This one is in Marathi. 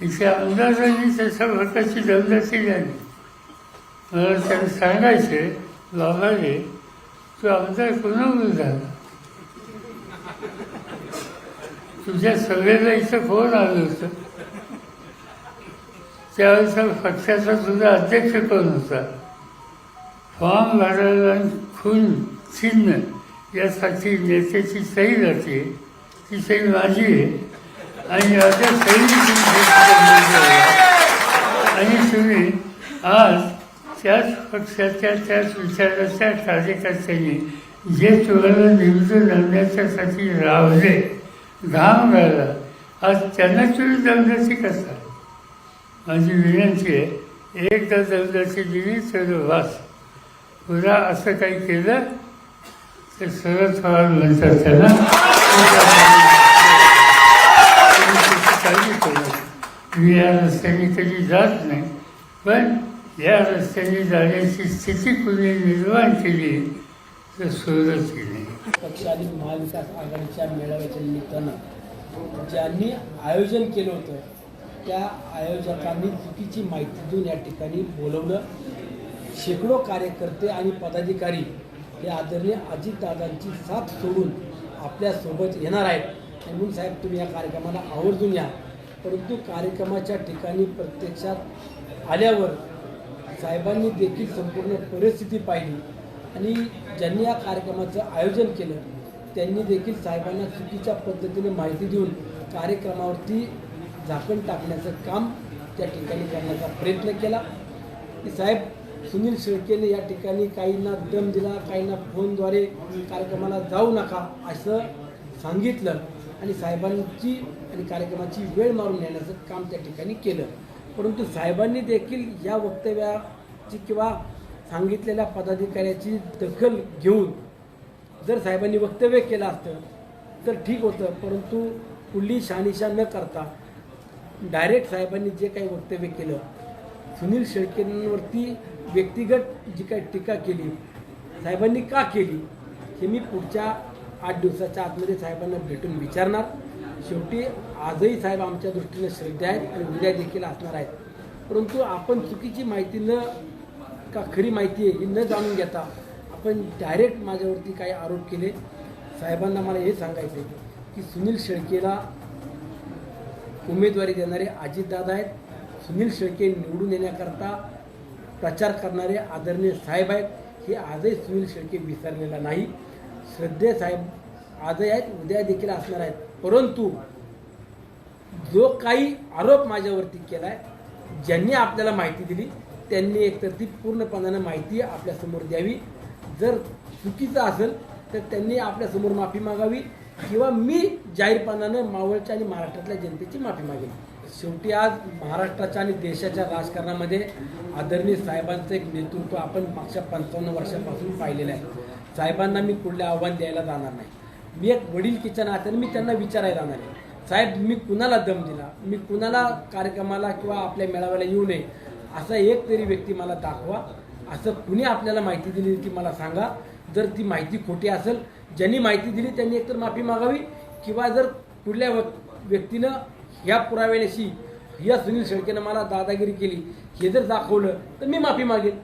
तिच्या अंदाजाने त्याच्या भरताची दमदस्ती झाली मला त्याने सांगायचे बाबाने तू आमदार कोणामुळे झाला तुझ्या सगळ्याला इथं फोन आलं होतं? त्यावेळेस पक्षाचा तुझा अध्यक्ष कोण होता? फॉर्म भरायला आणि खून चिन्ह यासाठी नेत्याची सही जाते ती सही माझी आहे. आणि आता सही आणि तुम्ही आज त्याच पक्षाच्या त्याच विचाराच्या कार्यकर्त्यांनी जे तुम्हाला निवडून आणण्याच्यासाठी रावले घाम घाला आज त्यांना तुम्ही दंडाची करता. माझी विनंती आहे एकदा दंडाची दिली तर वास पुन्हा असं काही केलं तर शरद पवार म्हणतात त्यांना. मी या रस्त्याने कधी जात नाही. पण या रस्त्याने जाण्याची स्थिती कुणी निर्माण केली तर सुरुवात केली पक्षाधिक महाविकास आघाडीच्या मेळाव्याच्या निमित्तानं ज्यांनी आयोजन केलं होतं त्या आयोजकांनी चुकीची माहिती देऊन या ठिकाणी बोलवलं. शेकडो कार्यकर्ते आणि पदाधिकारी हे आदरणीय अजितदादांची साथ सोडून आपल्यासोबत येणार आहेत. म्हणून साहेब तुम्ही या कार्यक्रमाला आवर्जून या. परंतु कार्यक्रमाच्या ठिकाणी प्रत्यक्षात आल्यावर साहेबांनी देखील संपूर्ण परिस्थिती पाहिली. आणि ज्यांनी या कार्यक्रमाचं आयोजन केलं त्यांनी देखील साहेबांना चुकीच्या पद्धतीने माहिती देऊन कार्यक्रमावरती झाकण टाकण्याचं काम त्या ठिकाणी करण्याचा प्रयत्न केला. की साहेब सुनील शेळकेने या ठिकाणी काहींना दम दिला काहींना फोनद्वारे कार्यक्रमाला जाऊ नका असं सांगितलं. आणि साहेबांची आणि कार्यक्रमाची वेळ मारून नेण्याचं काम त्या ठिकाणी केलं. परंतु साहेबांनी देखील या वक्तव्याची किंवा सांगितलेल्या पदाधिकाऱ्याची दखल घेऊन जर साहेबांनी वक्तव्य केलं असतं तर ठीक होतं. परंतु पुढली शहानिशा न करता डायरेक्ट साहेबांनी जे काही वक्तव्य केलं सुनील शेळकेंवरती व्यक्तिगत जी काही टीका केली साहेबांनी का केली हे मी पुढच्या आठ दिवसाच्या आतमध्ये साहेबांना भेटून विचारणार. शेवटी आजही साहेब आमच्या दृष्टीने श्रद्धा आहेत आणि उद्या देखील असणार आहेत. परंतु आपण चुकीची माहिती न का खरी माहिती आहे ही न जाणून घेता आपण डायरेक्ट माझ्यावरती काही आरोप केले. साहेबांना मला हे सांगायचं आहे की सुनील शेळकेला उमेदवारी देणारे अजितदादा आहेत. सुनील शेळके निवडून येण्याकरता प्रचार करणारे आदरणीय साहेब आहेत. हे आजही सुनील शेळके विसरलेला नाही. श्रद्धे साहेब आजही आहेत उद्या देखील असणार आहेत. परंतु जो काही आरोप माझ्यावरती केला आहे ज्यांनी आपल्याला माहिती दिली त्यांनी एकतर ती पूर्णपणानं माहिती आपल्यासमोर द्यावी. जर चुकीचं असेल तर त्यांनी आपल्यासमोर माफी मागावी किंवा मी जाहीरपणानं मावळच्या आणि महाराष्ट्रातल्या जनतेची माफी मागेन. शेवटी आज महाराष्ट्राच्या आणि देशाच्या राजकारणामध्ये आदरणीय साहेबांचं एक नेतृत्व आपण मागच्या पंचावन्न वर्षापासून पाहिलेलं आहे. साहेबांना मी कुठले आव्हान द्यायला जाणार नाही. मी एक वडील वडीलकीच्या नात्याने मी त्यांना विचारायला जाणार आहे. साहेब मी कुणाला दम दिला? मी कुणाला कार्यक्रमाला किंवा आपल्या मेळाव्याला येऊ नये? असा एक तरी व्यक्ती मला दाखवा. असं कुणी आपल्याला माहिती दिली ती मला सांगा. जर ती माहिती खोटी असेल ज्यांनी माहिती दिली त्यांनी एकतर माफी मागावी किंवा जर कुठल्या व्यक्तीनं ह्या पुराव्याशी या सुनील शेळकेनं मला दादागिरी केली हे जर दाखवलं तर मी माफी मागेन